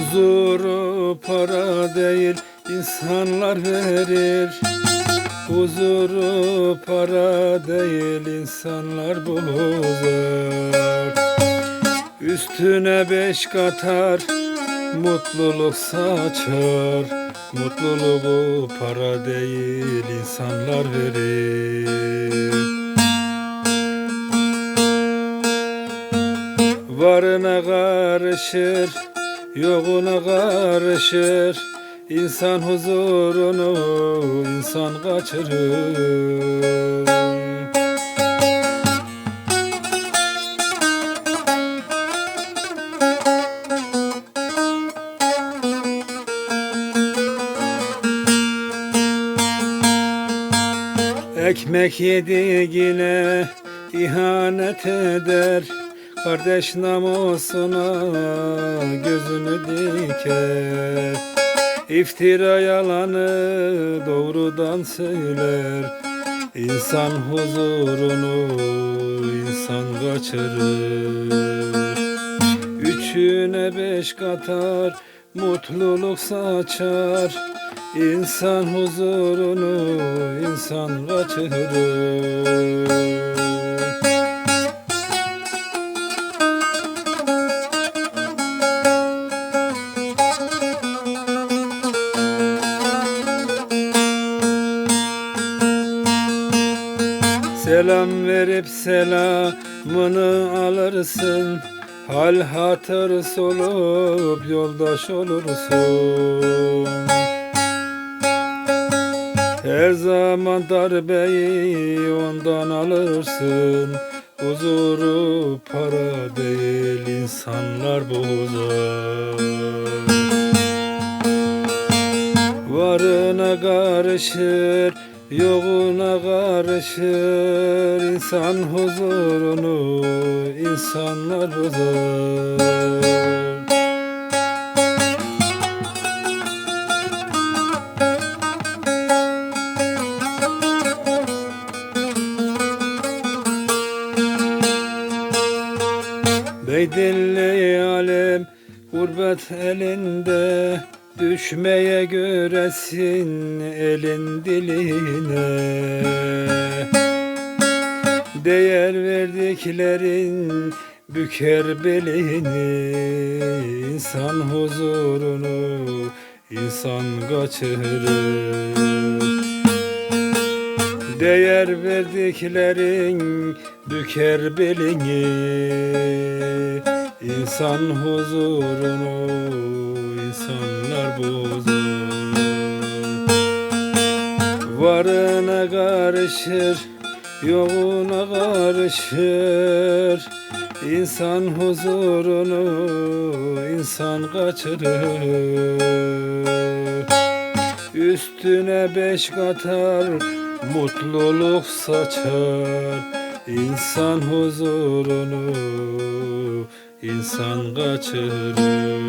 Huzuru para değil insanlar verir. Huzuru para değil insanlar bozar Üstüne beş katar mutluluk saçar. Mutluluğu para değil insanlar verir. Varına karışır yoğuna karışır İnsan huzurunu insan kaçırır. Ekmek yediğine ihanet eder Kardeş namusuna gözünü diker. İftira yalanı doğrudan söyler. İnsan huzurunu insan kaçırır. Üçüne beş katar mutluluk saçar. İnsan huzurunu insan kaçırır Selam verip selamını alırsın. Hal hatır solup yoldaş olursun. Her zaman darbeyi ondan alırsın. Huzuru para değil insanlar bozar Varına karışır, yoğuna karışır İnsan huzurunu insanlar bozar Beydilli alem gurbet elinde Düşmeye göresin elin diline. Değer verdiklerin büker belini. İnsan huzurunu insan kaçırır. Değer verdiklerin büker belini. İnsan huzurunu insanlar bozar Varına karışır, yoğuna karışır. İnsan huzurunu insan kaçırır. Üstüne beş katar mutluluk saçar. İnsan huzurunu insan kaçırır